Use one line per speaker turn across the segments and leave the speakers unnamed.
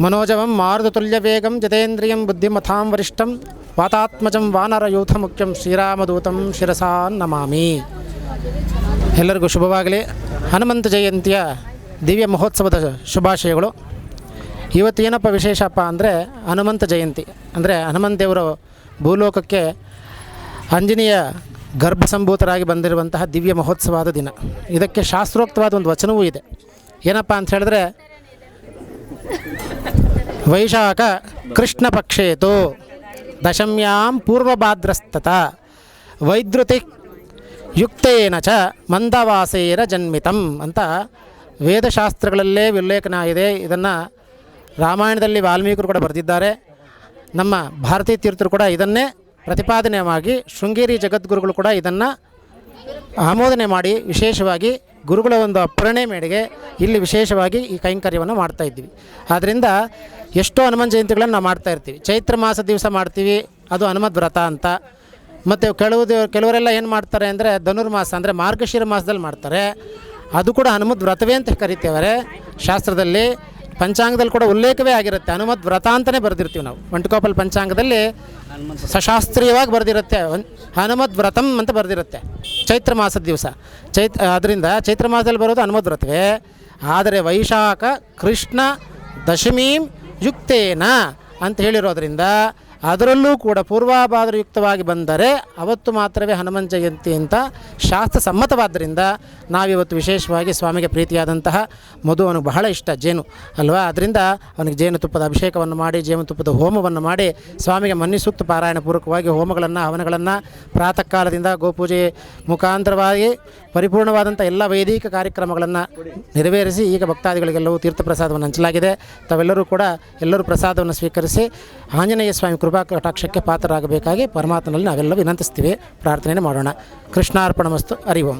మనోజవం మారుతుల్యవేగం జితేంద్రియం బుద్ధిమథాం వరిష్టం ವಾತಾತ್ಮಜಂ ವಾನರಯೂಥ ಮುಖ್ಯಂ ಶ್ರೀರಾಮದೂತಂ ಶಿರಸಾ ನಮಾಮಿ ಎಲ್ಲರಿಗೂ ಶುಭವಾಗಲಿ ಹನುಮಂತ ಜಯಂತಿಯ ದಿವ್ಯ ಮಹೋತ್ಸವದ ಶುಭಾಶಯಗಳು ಇವತ್ತು ಏನಪ್ಪ ವಿಶೇಷಪ್ಪ ಅಂದರೆ ಹನುಮಂತ ಜಯಂತಿ ಅಂದರೆ ಹನುಮಂತ ದೇವರು ಭೂಲೋಕಕ್ಕೆ ಆಂಜನೇಯ ಗರ್ಭಸಂಭೂತರಾಗಿ ಬಂದಿರುವಂತಹ ದಿವ್ಯ ಮಹೋತ್ಸವದ ದಿನ ಇದಕ್ಕೆ ಶಾಸ್ತ್ರೋಕ್ತವಾದ ಒಂದು ವಚನವೂ ಇದೆ ಏನಪ್ಪ ಅಂತ ಹೇಳಿದ್ರೆ ವೈಶಾಖ ಕೃಷ್ಣ ಪಕ್ಷೇತು ದಶಮ್ಯಾಂ ಪೂರ್ವಭಾದ್ರಸ್ತತ. ವೈದ್ರುತಿ ಯುಕ್ತೇನ ಚ ಮಂದವಾಸೇರ ಜನ್ಮಿತಂ ಅಂತ ವೇದಶಾಸ್ತ್ರಗಳಲ್ಲೇ ಉಲ್ಲೇಖನ ಇದೆ. ಇದನ್ನು ರಾಮಾಯಣದಲ್ಲಿ ವಾಲ್ಮೀಕರು ಕೂಡ ಬರೆದಿದ್ದಾರೆ. ನಮ್ಮ ಭಾರತೀಯ ತೀರ್ಥರು ಕೂಡ ಇದನ್ನೇ ಪ್ರತಿಪಾದನೆಯಾಗಿ ಶೃಂಗೇರಿ ಜಗದ್ಗುರುಗಳು ಕೂಡ ಇದನ್ನು ಆಮೋದನೆ ಮಾಡಿ ವಿಶೇಷವಾಗಿ ಗುರುಗಳ ಒಂದು ಅಪ್ಪರಣೆ ಮೇರೆಗೆ ಇಲ್ಲಿ ವಿಶೇಷವಾಗಿ ಈ ಕೈಂಕರ್ಯವನ್ನು ಮಾಡ್ತಾ ಇದ್ದೀವಿ. ಆದ್ದರಿಂದ ಎಷ್ಟೋ ಹನುಮನ್ ಜಯಂತಿಗಳನ್ನು ನಾವು ಮಾಡ್ತಾ ಇರ್ತೀವಿ. ಚೈತ್ರ ಮಾಸ ದಿವಸ ಮಾಡ್ತೀವಿ, ಅದು ಹನುಮದ್ ವ್ರತ ಅಂತ. ಮತ್ತು ಕೆಲವು ಕೆಲವರೆಲ್ಲ ಏನು ಮಾಡ್ತಾರೆ ಅಂದರೆ ಧನುರ್ಮಾಸ ಅಂದರೆ ಮಾರ್ಗಶಿರ ಮಾಸದಲ್ಲಿ ಮಾಡ್ತಾರೆ. ಅದು ಕೂಡ ಹನುಮದ್ ವ್ರತವೇ ಅಂತ ಕರಿತೇವರೆ ಶಾಸ್ತ್ರದಲ್ಲಿ ಪಂಚಾಂಗದಲ್ಲಿ ಕೂಡ ಉಲ್ಲೇಖವೇ ಆಗಿರುತ್ತೆ. ಹನುಮದ್ ವ್ರತ ಅಂತಲೇ ಬರೆದಿರ್ತೀವಿ ನಾವು. ಒಂಟಕೋಪಲ್ ಪಂಚಾಂಗದಲ್ಲಿ ಸಶಾಸ್ತ್ರೀಯವಾಗಿ ಬರೆದಿರುತ್ತೆ. ಹನುಮದ್ ವ್ರತಂ ಅಂತ ಬರೆದಿರುತ್ತೆ. ಚೈತ್ರ ಮಾಸದ ದಿವಸ. ಚೈತ್ ಅದರಿಂದ ಚೈತ್ರ ಮಾಸದಲ್ಲಿ ಬರೋದು ಹನುಮದ್ ವ್ರತವೇ. ಆದರೆ ವೈಶಾಖ ಕೃಷ್ಣ ದಶಮೀಂ ಯುಕ್ತೇನ ಅಂತ ಹೇಳಿರೋದ್ರಿಂದ ಅದರಲ್ಲೂ ಕೂಡ ಪೂರ್ವಾಭಾದ್ರಯುಕ್ತವಾಗಿ ಬಂದರೆ ಅವತ್ತು ಮಾತ್ರವೇ ಹನುಮನ್ ಜಯಂತಿ ಅಂತ ಶಾಸ್ತ್ರ ಸಮ್ಮತವಾದ್ದರಿಂದ ನಾವಿವತ್ತು ವಿಶೇಷವಾಗಿ ಸ್ವಾಮಿಗೆ ಪ್ರೀತಿಯಾದಂತಹ ಮಧು ಅವನಿಗೆ ಬಹಳ ಇಷ್ಟ, ಜೇನು, ಅಲ್ವಾ? ಅದರಿಂದ ಅವನಿಗೆ ಜೇನುತುಪ್ಪದ ಅಭಿಷೇಕವನ್ನು ಮಾಡಿ, ಜೇನುತುಪ್ಪದ ಹೋಮವನ್ನು ಮಾಡಿ ಸ್ವಾಮಿಗೆ ಮನ್ನಿ ಸೂಕ್ತ ಪಾರಾಯಣ ಪೂರ್ವಕವಾಗಿ ಹೋಮಗಳನ್ನು, ಹವನಗಳನ್ನು ಪ್ರಾತಃ ಕಾಲದಿಂದ ಗೋಪೂಜೆ ಮುಖಾಂತರವಾಗಿ ಪರಿಪೂರ್ಣವಾದಂಥ ಎಲ್ಲ ವೈದಿಕ ಕಾರ್ಯಕ್ರಮಗಳನ್ನು ನೆರವೇರಿಸಿ ಈಗ ಭಕ್ತಾದಿಗಳಿಗೆಲ್ಲವೂ ತೀರ್ಥ ಪ್ರಸಾದವನ್ನು ಹಂಚಲಾಗಿದೆ. ತಾವೆಲ್ಲರೂ ಕೂಡ ಎಲ್ಲರೂ ಪ್ರಸಾದವನ್ನು ಸ್ವೀಕರಿಸಿ ಆಂಜನೇಯ ಸ್ವಾಮಿ ಕೃಪಾ ಕಟಾಕ್ಷಕ್ಕೆ ಪಾತ್ರರಾಗಬೇಕಾಗಿ ಪರಮಾತ್ಮನಲ್ಲಿ ನಾವೆಲ್ಲ ವಿನಂತಿಸ್ತೀವಿ. ಪ್ರಾರ್ಥನೆಯನ್ನು ಮಾಡೋಣ. ಕೃಷ್ಣಾರ್ಪಣ ಮಸ್ತು ಹರಿ ಓಂ.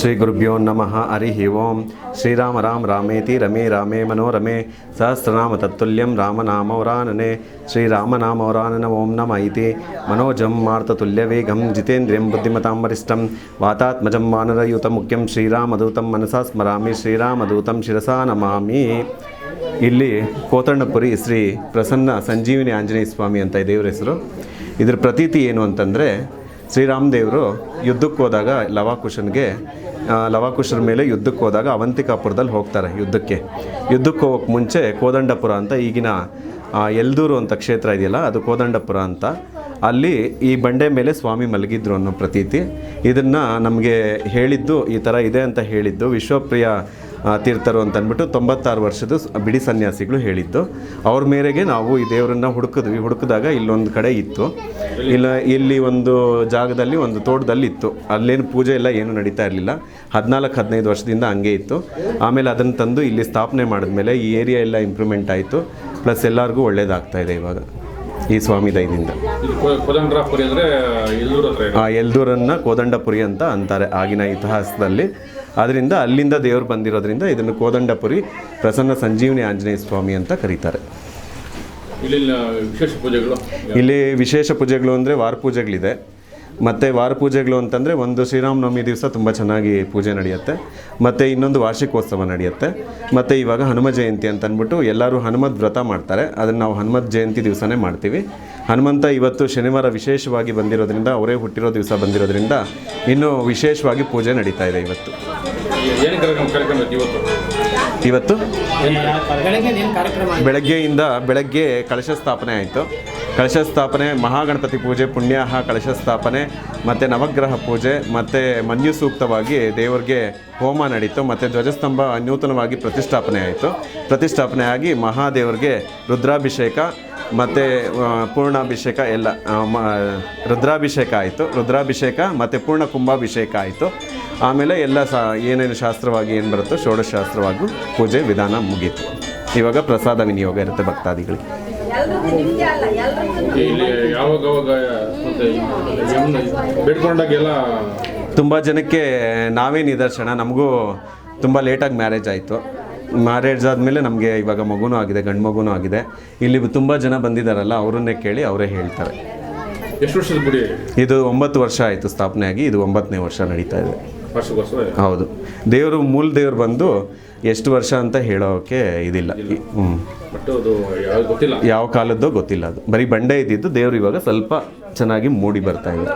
ಶ್ರೀ ಗುರುಭ್ಯೋ ನಮಃ ಹರಿಹಿ ಓಂ ಶ್ರೀರಾಮ ರಾಮ ರಾಮೇತಿ ರಮೇ ರಾಮೇ ಮನೋರಮೇ ಸಹಸ್ರನಾಮ ತತ್ತುಲ್ಯಂ ರಾಮನಾಮೌರಾನನೆ ಶ್ರೀರಾಮನಾಮೌರಾನನ ಓಂ ನಮ ಇತಿ ಮನೋಜಂ ಮಾರ್ತತುಲ್ಯವೇಗಂ ಜಿತೇಂದ್ರಿಯಂ ಬುದ್ಧಿಮತಾಂ ವರಿಷ್ಠಂ ವಾತಾತ್ಮಜಂ ವಾನರಯುತ ಮುಖ್ಯಂ ಶ್ರೀರಾಮದೂತಂ ಮನಸಾ ಸ್ಮರಾಮಿ ಶ್ರೀರಾಮದೂತಂ ಶಿರಸಾ ನಮಾಮಿ ಇಲ್ಲಿ ಕೋತಣ್ಣಪುರಿ ಶ್ರೀ ಪ್ರಸನ್ನ ಸಂಜೀವಿನಿ ಆಂಜನೇಯ ಸ್ವಾಮಿ ಅಂತ ದೇವ್ರ ಹೆಸರು. ಇದ್ರ ಪ್ರತೀತಿ ಏನು ಅಂತಂದರೆ ಶ್ರೀರಾಮದೇವರು ಯುದ್ಧಕ್ಕೆ ಹೋದಾಗ ಲವಾಕುಶನ್ಗೆ ಲವಾಕುಶರ ಮೇಲೆ ಯುದ್ಧಕ್ಕೆ ಹೋದಾಗ ಅವಂತಿಕಾಪುರದಲ್ಲಿ ಹೋಗ್ತಾರೆ ಯುದ್ಧಕ್ಕೆ. ಯುದ್ಧಕ್ಕೆ ಹೋಗೋಕ್ಕೆ ಮುಂಚೆ ಕೋದಂಡಪುರ ಅಂತ ಈಗಿನ ಎಲ್ದೂರು ಅಂತ ಕ್ಷೇತ್ರ ಇದೆಯಲ್ಲ, ಅದು ಕೋದಂಡಪುರ ಅಂತ. ಅಲ್ಲಿ ಈ ಬಂಡೆ ಮೇಲೆ ಸ್ವಾಮಿ ಮಲಗಿದ್ರು ಅನ್ನೋ ಪ್ರತೀತಿ. ಇದನ್ನು ನಮಗೆ ಹೇಳಿದ್ದು ಈ ಥರ ಇದೆ ಅಂತ ಹೇಳಿದ್ದು. ವಿಶ್ವಪ್ರಿಯ ತೀರ್ಥರು ಅಂತ ಅಂದ್ಬಿಟ್ಟು ತೊಂಬತ್ತಾರು ವರ್ಷದ ಬಿಡಿ ಸನ್ಯಾಸಿಗಳು ಹೇಳಿದ್ದು. ಅವ್ರ ಮೇರೆಗೆ ನಾವು ಈ ದೇವರನ್ನ ಹುಡುಕಿದ್ವಿ. ಹುಡುಕಿದಾಗ ಇಲ್ಲೊಂದು ಕಡೆ ಇತ್ತು. ಇಲ್ಲ ಇಲ್ಲಿ ಒಂದು ಜಾಗದಲ್ಲಿ ಒಂದು ತೋಟದಲ್ಲಿ ಇತ್ತು. ಅಲ್ಲೇನು ಪೂಜೆ ಎಲ್ಲ ಏನು ನಡೀತಾ ಇರಲಿಲ್ಲ. ಹದಿನಾಲ್ಕು ಹದಿನೈದು ವರ್ಷದಿಂದ ಹಂಗೆ ಇತ್ತು. ಆಮೇಲೆ ಅದನ್ನು ತಂದು ಇಲ್ಲಿ ಸ್ಥಾಪನೆ ಮಾಡಿದ್ಮೇಲೆ ಈ ಏರಿಯಾ ಎಲ್ಲ ಇಂಪ್ರೂವ್ಮೆಂಟ್ ಆಯಿತು. ಪ್ಲಸ್ ಎಲ್ಲರಿಗೂ ಒಳ್ಳೇದಾಗ್ತಾ ಇದೆ ಇವಾಗ ಈ ಸ್ವಾಮಿ ದಯದಿಂದ. ಎಲ್ದೂರನ್ನ ಕೋದಂಡಪುರಿ ಅಂತ ಅಂತಾರೆ ಆಗಿನ ಇತಿಹಾಸದಲ್ಲಿ. ಅದರಿಂದ ಅಲ್ಲಿಂದ ದೇವರು ಬಂದಿರೋದ್ರಿಂದ ಇದನ್ನು ಕೋದಂಡಪುರಿ ಪ್ರಸನ್ನ ಸಂಜೀವನಿ ಆಂಜನೇಯ ಸ್ವಾಮಿ ಅಂತ ಕರೀತಾರೆ.
ಇಲ್ಲಿ ವಿಶೇಷ ಪೂಜೆಗಳು?
ಇಲ್ಲಿ ವಿಶೇಷ ಪೂಜೆಗಳು ಅಂದರೆ ವಾರ ಪೂಜೆಗಳಿದೆ. ಮತ್ತು ವಾರ ಪೂಜೆಗಳು ಅಂತಂದರೆ ಒಂದು ಶ್ರೀರಾಮನವಮಿ ದಿವಸ ತುಂಬ ಚೆನ್ನಾಗಿ ಪೂಜೆ ನಡೆಯುತ್ತೆ. ಮತ್ತು ಇನ್ನೊಂದು ವಾರ್ಷಿಕೋತ್ಸವ ನಡೆಯುತ್ತೆ. ಮತ್ತು ಇವಾಗ ಹನುಮ ಜಯಂತಿ ಅಂತ ಅಂದ್ಬಿಟ್ಟು ಎಲ್ಲರೂ ಹನುಮದ್ ವ್ರತ ಮಾಡ್ತಾರೆ. ಅದನ್ನು ನಾವು ಹನುಮದ್ ಜಯಂತಿ ದಿವಸನೇ ಮಾಡ್ತೀವಿ. ಹನುಮಂತ ಇವತ್ತು ಶನಿವಾರ ವಿಶೇಷವಾಗಿ ಬಂದಿರೋದ್ರಿಂದ ಅವರೇ ಹುಟ್ಟಿರೋ ದಿವಸ ಬಂದಿರೋದ್ರಿಂದ ಇನ್ನೂ ವಿಶೇಷವಾಗಿ ಪೂಜೆ ನಡೀತಾ ಇದೆ ಇವತ್ತು.
ಏನು ಕಾರ್ಯಕ್ರಮ ಕಾರ್ಯಕ್ರಮ ಇವತ್ತು?
ಇವತ್ತು?
ಬೆಳಗ್ಗೆ ಕಾರ್ಯಕ್ರಮ?
ಬೆಳಗ್ಗೆಯಿಂದ ಬೆಳಗ್ಗೆ ಕಳಶ ಸ್ಥಾಪನೆ ಆಯಿತು. ಕಳಶ ಸ್ಥಾಪನೆ, ಮಹಾಗಣಪತಿ ಪೂಜೆ, ಪುಣ್ಯಾಹ ಕಳಶ ಸ್ಥಾಪನೆ, ಮತ್ತು ನವಗ್ರಹ ಪೂಜೆ, ಮತ್ತು ಮನ್ಯು ಸೂಕ್ತವಾಗಿ ದೇವರಿಗೆ ಹೋಮ ನಡೀತು, ಮತ್ತು ಧ್ವಜಸ್ತಂಭ ನೂತನವಾಗಿ ಪ್ರತಿಷ್ಠಾಪನೆ ಆಯಿತು. ಪ್ರತಿಷ್ಠಾಪನೆ ಆಗಿ ಮಹಾದೇವರಿಗೆ ರುದ್ರಾಭಿಷೇಕ, ಮತ್ತು ಪೂರ್ಣಾಭಿಷೇಕ ಎಲ್ಲ ರುದ್ರಾಭಿಷೇಕ ಆಯಿತು. ರುದ್ರಾಭಿಷೇಕ ಮತ್ತು ಪೂರ್ಣ ಕುಂಭಾಭಿಷೇಕ ಆಯಿತು. ಆಮೇಲೆ ಎಲ್ಲ ಸಾ, ಏನೇನು ಶಾಸ್ತ್ರವಾಗಿ ಏನು ಬರುತ್ತೋ, ಷೋಡಶಾಸ್ತ್ರವಾಗೂ ಪೂಜೆ ವಿಧಾನ ಮುಗೀತು. ಇವಾಗ ಪ್ರಸಾದ ವಿನಿಯೋಗ ಇರುತ್ತೆ ಭಕ್ತಾದಿಗಳಿಗೆ.
ಇಲ್ಲಿ ಬೇಡ್ಕೊಂಡಾಗೆಲ್ಲ
ತುಂಬ ಜನಕ್ಕೆ ನಾವೇ ನಿದರ್ಶನ ನಮಗೂ ತುಂಬ ಲೇಟಾಗಿ ಮ್ಯಾರೇಜ್ ಆಯಿತು. ಮ್ಯಾರೇಜ್ ಆದಮೇಲೆ ನಮಗೆ ಇವಾಗ ಮಗುನೂ ಆಗಿದೆ ಗಂಡು ಮಗುನೂ ಆಗಿದೆ. ಇಲ್ಲಿ ತುಂಬ ಜನ ಬಂದಿದ್ದಾರಲ್ಲ ಅವರನ್ನೇ ಕೇಳಿ ಅವರೇ ಹೇಳ್ತಾರೆ.
ಎಷ್ಟು ವರ್ಷದ ಗುಡಿ
ಇದು ಒಂಬತ್ತು ವರ್ಷ ಆಯಿತು ಸ್ಥಾಪನೆ ಆಗಿ ಇದು ಒಂಬತ್ತನೇ ವರ್ಷ ನಡೀತಾ ಇದೆ. ಹೌದು. ದೇವರು ಮೂಲ ದೇವರು ಬಂದು ಎಷ್ಟು ವರ್ಷ ಅಂತ ಹೇಳೋಕೆ ಇದಿಲ್ಲ. ಹ್ಞೂ
ಗೊತ್ತಿಲ್ಲ.
ಯಾವ ಕಾಲದ್ದು ಗೊತ್ತಿಲ್ಲ ಅದು. ಬರೀ ಬಂಡೆ ಇದ್ದಿದ್ದು ದೇವ್ರು ಇವಾಗ ಸ್ವಲ್ಪ ಚೆನ್ನಾಗಿ ಮೂಡಿ ಬರ್ತಾ ಇದೆ.